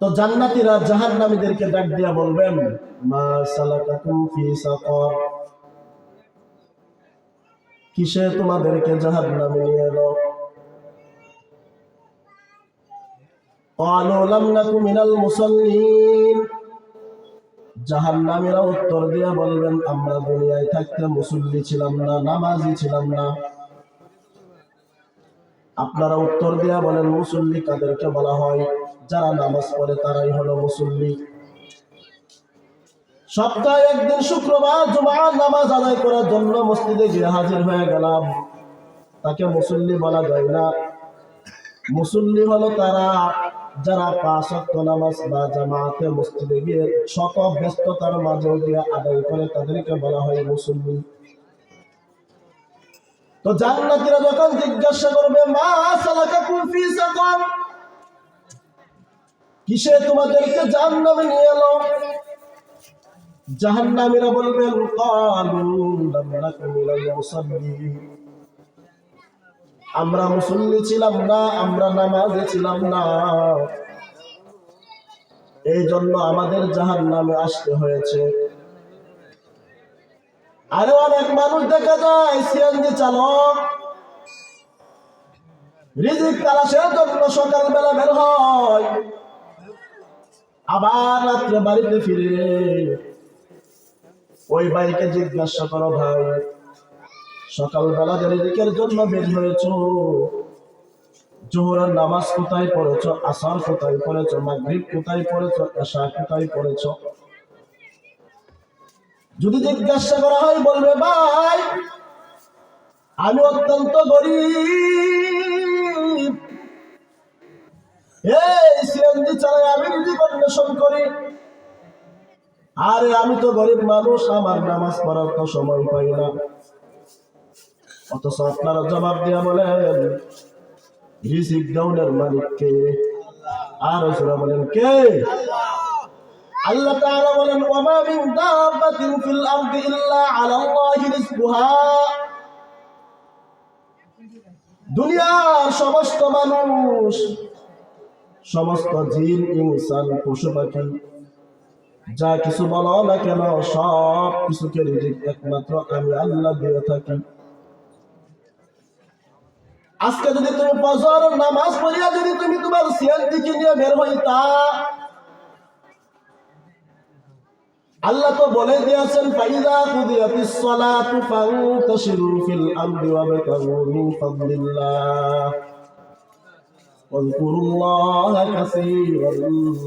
তো জান্নাতীরা জাহান্নামীদেরকে ডাক দিয়া বলবেন মা সালাকাকুম ফি সাকার কিসে তোমাদেরকে জাহান্নামে নিয়ে এলো قالوا لم نك من المصلين জাহান্নামীরা উত্তর দিয়ে বলবেন আমরা দুনিয়ায় থাকতে মুসল্লি ছিলাম না নামাজি ছিলাম না আপনারা উত্তর দিয়া বলেন মুসল্লি কাদেরকে বলা হয় যারা নামাজ পড়ে তারাই হলো মুসল্লি। সপ্তাহে একদিন শুক্রবার জুমার নামাজ আদায় করার জন্য মসজিদে গিয়ে হাজির হয়ে গেলাম। তাকে মুসল্লি বলা যায় না। মুসল্লি হলো তারা যারা পাঁচ ওয়াক্ত নামাজ বা জামাতে মসজিদে গিয়ে শত ব্যস্ততার মাঝেও গিয়ে আদায় করে, তাদেরকে বলা হয় মুসল্লি। তো জান্নাতীরা যখন জিজ্ঞাসা করবে, মা সালাকাকুম ফি সাকার? কিসে তোমাদেরকে জাহান্নামে নিয়ে এলো? বলবেন নাকু মিনাল মুসাল্লিন। আমরা মুসল্লি ছিলাম না, আমরা নামাজে ছিলাম না। এই জন্য আমাদের জাহান নামে আসতে হয়েছে। আরও অনেক মানুষ দেখা যায়, সিএনজি চালক। রিজিক তালাশের জন্য সকালবেলা বের হয়। আবার রাত্রে বাড়িতে ফিরে। ওই বাইকে জিজ্ঞাসা করো ভাই, সকালবেলা যে রিজিকের জন্য বের হয়েছ? জোহরের নামাজ কোথায় পড়েছ? আসার কোথায় পড়েছ? মাগরিব কোথায় পড়েছ? এশা কোথায় পড়েছ? যদি জিজ্ঞাসা করা হয়, বলবে, ভাই, আমি অত্যন্ত গরিব। আমি আরে, আমি তো গরিব মানুষ, আমার নামাজ পড়ার তো সময় পাই না। অথচ আপনারা জবাব দিয়া বলেন, রিজিক দাউনের মালিক কে? আর বলেন, কে? আল্লাহ তাআলা বলেন ওয়ামা মিন দাব্বাতিন ফিল আরদি ইল্লা আলাল্লাহি রিজকুহা। দুনিয়ার সমস্ত মানুষ সমস্ত জিন, ইনসান পশু পাখি যা কিছু বলো না কেন, সব কিছুকে রিজিক একমাত্র আমি আল্লাহ দিয়ে থাকি। আজকে যদি তুমি ফজর নামাজ পড়িয়া যদি তুমি তোমার সিয়াল দিকে নিয়ে বের হইতা, আল্লাহ তো বলে দিয়েছেন, ফাইদা কুদিয়াতিস সালাতু ফান্তাশিরু ফিল আমরি ওয়াবতাগু মিন ফাদলিল্লাহ। واذكروا الله كثيرا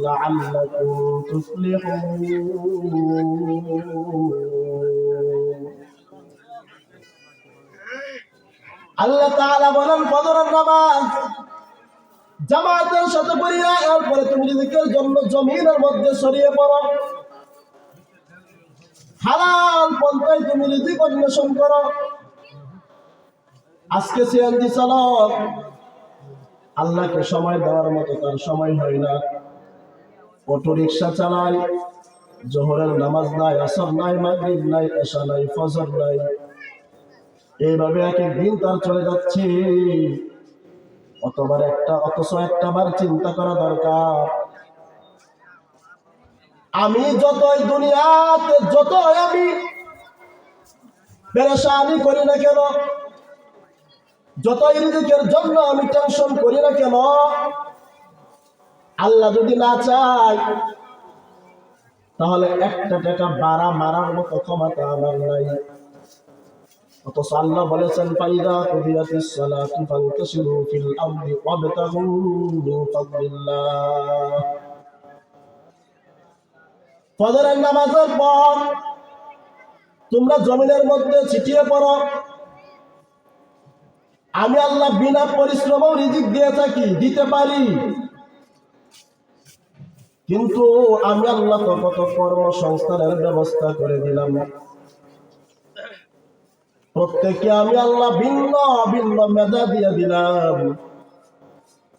لعلكم تفلحون আল্লাহ তাআলা বলেন ফজরের নামাজ জামাতের সাথে পড়িয়া এরপরে তুমি রিজিকের জন্য জমিনের মধ্যে ছড়িয়ে পড়ো হালাল পন্থায় তুমি রিজিক অন্বেষণ করো আজকে সিএনজি চালক আল্লাহকে সময় দেওয়ার মতো তার সময় হয় না। অটো রিক্সা চালায়, জোহরের নামাজ নাই, আসর নাই, মাগরিব নাই, এশা নাই, ফজর নাই। এইভাবে এক এক দিন তার চলে যাচ্ছে। অতবার একটা, অথচ একটা বার চিন্তা করা দরকার। আমি যতই দুনিয়াতে, যতই আমি পেরেশানি করি না কেন যতই রিজিকের জন্য আমি টেনশন করি না কেন? আল্লাহ যদি না চায়, তাহলে একটা টাকা বাড়া মারার মতো ক্ষমতা আমার নাই। তোমরা জমিনের মধ্যে ছিটিয়ে পড়ো। আমি আল্লাহ বিনা পরিশ্রমেও রিজিক দিয়ে থাকি, দিতে পারি। কিন্তু আমি আল্লাহ কত কর্মসংস্থানের ব্যবস্থা করে দিলাম। প্রত্যেকে আমি আল্লাহ ভিন্ন ভিন্ন মেধা দিয়ে দিলাম।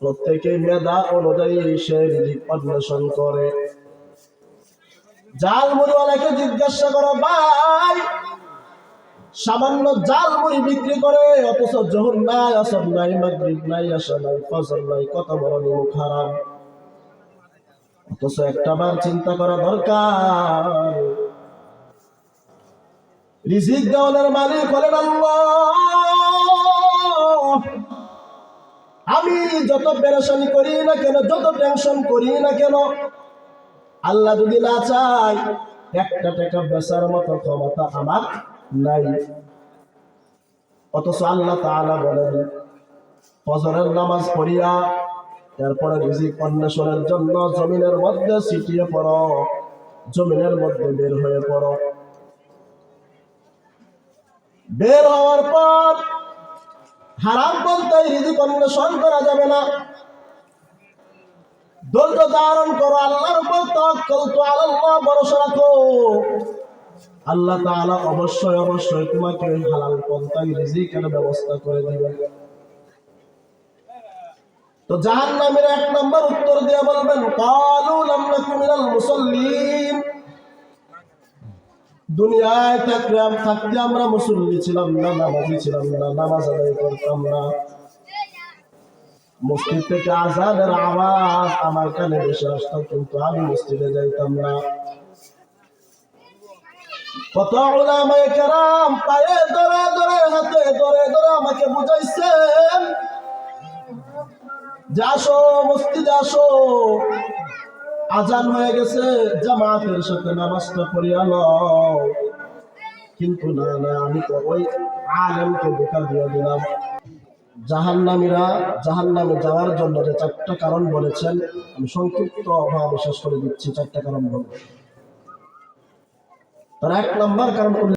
প্রত্যেকে মেধা অনুযায়ী সে রিজিক অন্বেষণ করে। জাল মুড়িওয়ালাকে জিজ্ঞাসা করো, ভাই সামান্য জাল মুড়ি বিক্রি করে, অথচ জোহর নাই, আসর নাই, মাগরিব নাই আসা নাই, ফজর নাই, কত বড় নিমুখ হারাম অথচ একটা বার চিন্তা করা দরকার। রিজিক মালিক হলেন আল্লাহ। আমি যত পেরেশানি করি না কেন, যত টেনশন করি না কেন, আল্লাহ যদি না চাই একটা টাকা বেচার মতো ক্ষমতা আমার নাই। অথচ আল্লাহ তাআলা বলেন, ফজরের নামাজ পড়িয়া, এরপরে রিজিক অন্বেষণের জন্য জমিনের মধ্যে ছিটিয়ে পড়ো, জমিনের মধ্যে বের হয়ে পড়ো। বের হওয়ার পর হারাম বলতে রিজিক অন্বেষণ করা যাবে না। ধৈর্য ধারণ করো, আল্লাহর উপর তো আল্লাহ ভরসা রাখো। আল্লাহ তাআলা অবশ্যই অবশ্যই তোমাকে ওই হালাল পন্থায় রিজিকের ব্যবস্থা করে দিবেন। তো জাহান্নামের এক নম্বর উত্তর দিয়ে বলবেন, কালু লাম নাকু মিনাল দুনিয়ায় থাকতে আমরা মুসল্লি ছিলাম না, নামাজি ছিলাম না, নামাজ আদায় করতাম না। মসজিদ থেকে আজানের আওয়াজ আমার কানে বেশি আসতো, কিন্তু আমি মসজিদে যাইতাম না। কত ওলামায়ে কেরাম পায়ে ধরে ধরে, হাতে ধরে ধরে আমাকে বুঝাইছেন। যে আসো, মসজিদে আসো। আজান হয়ে গেছে, জামাতের সাথে নামাজটা পড়িয়া লও। কিন্তু না না, আমি তো ওই আলেমকে দেখা দিয়ে দিলাম। জাহান্নামীরা জাহান্নামে যাওয়ার জন্য যে চারটা কারণ বলেছেন, আমি সংক্ষিপ্ত ভাবে শেষ করে দিচ্ছি চারটা কারণ বলব তার এক নম্বর কারণ